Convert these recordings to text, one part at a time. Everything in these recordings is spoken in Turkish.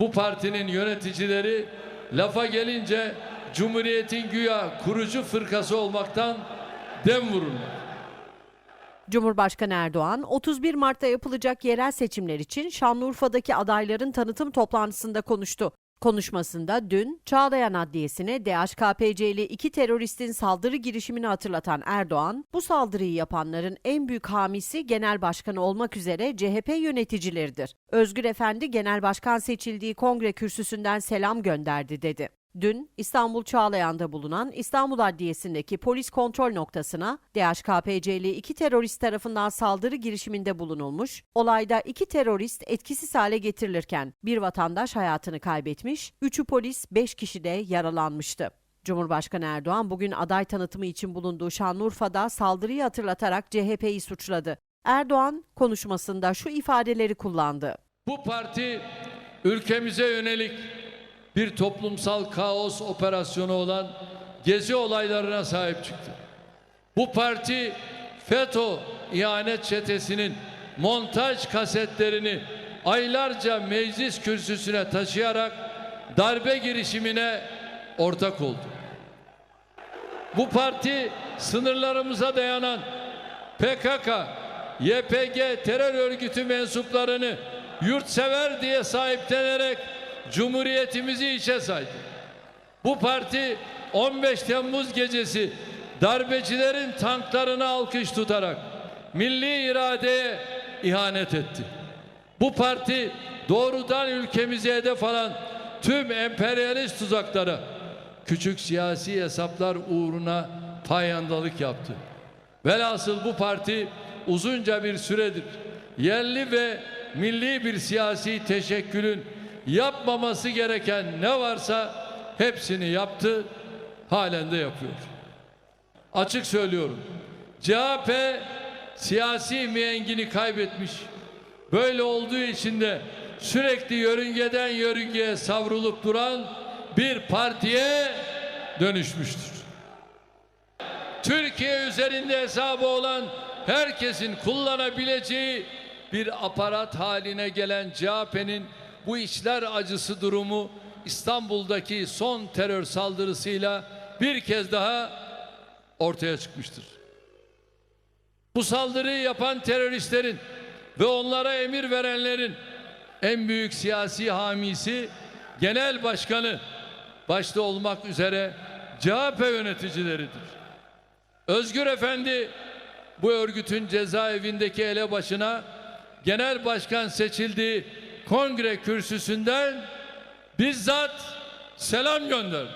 Bu partinin yöneticileri lafa gelince Cumhuriyet'in güya kurucu fırkası olmaktan dem vururlar. Cumhurbaşkanı Erdoğan, 31 Mart'ta yapılacak yerel seçimler için Şanlıurfa'daki adayların tanıtım toplantısında konuştu. Konuşmasında dün Çağlayan Adliyesi'ne DHKPC'li iki teröristin saldırı girişimini hatırlatan Erdoğan, bu saldırıyı yapanların en büyük hamisi genel başkanı olmak üzere CHP yöneticileridir. Özgür Efendi genel başkan seçildiği kongre kürsüsünden selam gönderdi dedi. Dün İstanbul Çağlayan'da bulunan İstanbul Adliyesi'ndeki polis kontrol noktasına DHKPC'li iki terörist tarafından saldırı girişiminde bulunulmuş. Olayda iki terörist etkisiz hale getirilirken bir vatandaş hayatını kaybetmiş, üçü polis, beş kişi de yaralanmıştı. Cumhurbaşkanı Erdoğan bugün aday tanıtımı için bulunduğu Şanlıurfa'da saldırıyı hatırlatarak CHP'yi suçladı. Erdoğan konuşmasında şu ifadeleri kullandı. Bu parti ülkemize yönelik bir toplumsal kaos operasyonu olan gezi olaylarına sahip çıktı. Bu parti FETÖ ihanet çetesinin montaj kasetlerini aylarca meclis kürsüsüne taşıyarak darbe girişimine ortak oldu. Bu parti sınırlarımıza dayanan PKK, YPG terör örgütü mensuplarını yurtsever diye sahiplenerek Cumhuriyetimizi içe saydı. Bu parti 15 Temmuz gecesi darbecilerin tanklarına alkış tutarak milli iradeye ihanet etti. Bu parti doğrudan ülkemize hedef alan tüm emperyalist tuzaklara küçük siyasi hesaplar uğruna payandalık yaptı. Velhasıl bu parti uzunca bir süredir yerli ve milli bir siyasi teşekkülün yapmaması gereken ne varsa hepsini yaptı, halen de yapıyor. Açık söylüyorum. CHP siyasi miengini kaybetmiş. Böyle olduğu için de sürekli yörüngeden yörüngeye savrulup duran bir partiye dönüşmüştür. Türkiye üzerinde hesabı olan herkesin kullanabileceği bir aparat haline gelen CHP'nin bu içler acısı durumu İstanbul'daki son terör saldırısıyla bir kez daha ortaya çıkmıştır. Bu saldırıyı yapan teröristlerin ve onlara emir verenlerin en büyük siyasi hamisi genel başkanı başta olmak üzere CHP yöneticileridir. Özgür Efendi bu örgütün cezaevindeki elebaşına genel başkan seçildiği kongre kürsüsünden bizzat selam gönderdi.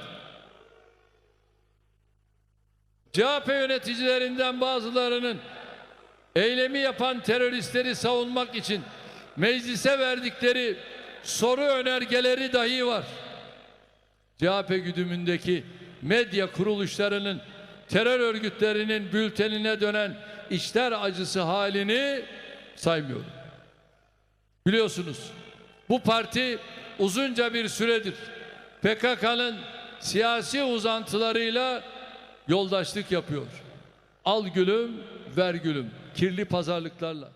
CHP yöneticilerinden bazılarının eylemi yapan teröristleri savunmak için meclise verdikleri soru önergeleri dahi var. CHP güdümündeki medya kuruluşlarının terör örgütlerinin bültenine dönen işler acısı halini saymıyorum. Biliyorsunuz bu parti uzunca bir süredir PKK'nın siyasi uzantılarıyla yoldaşlık yapıyor. Al gülüm, ver gülüm. Kirli pazarlıklarla.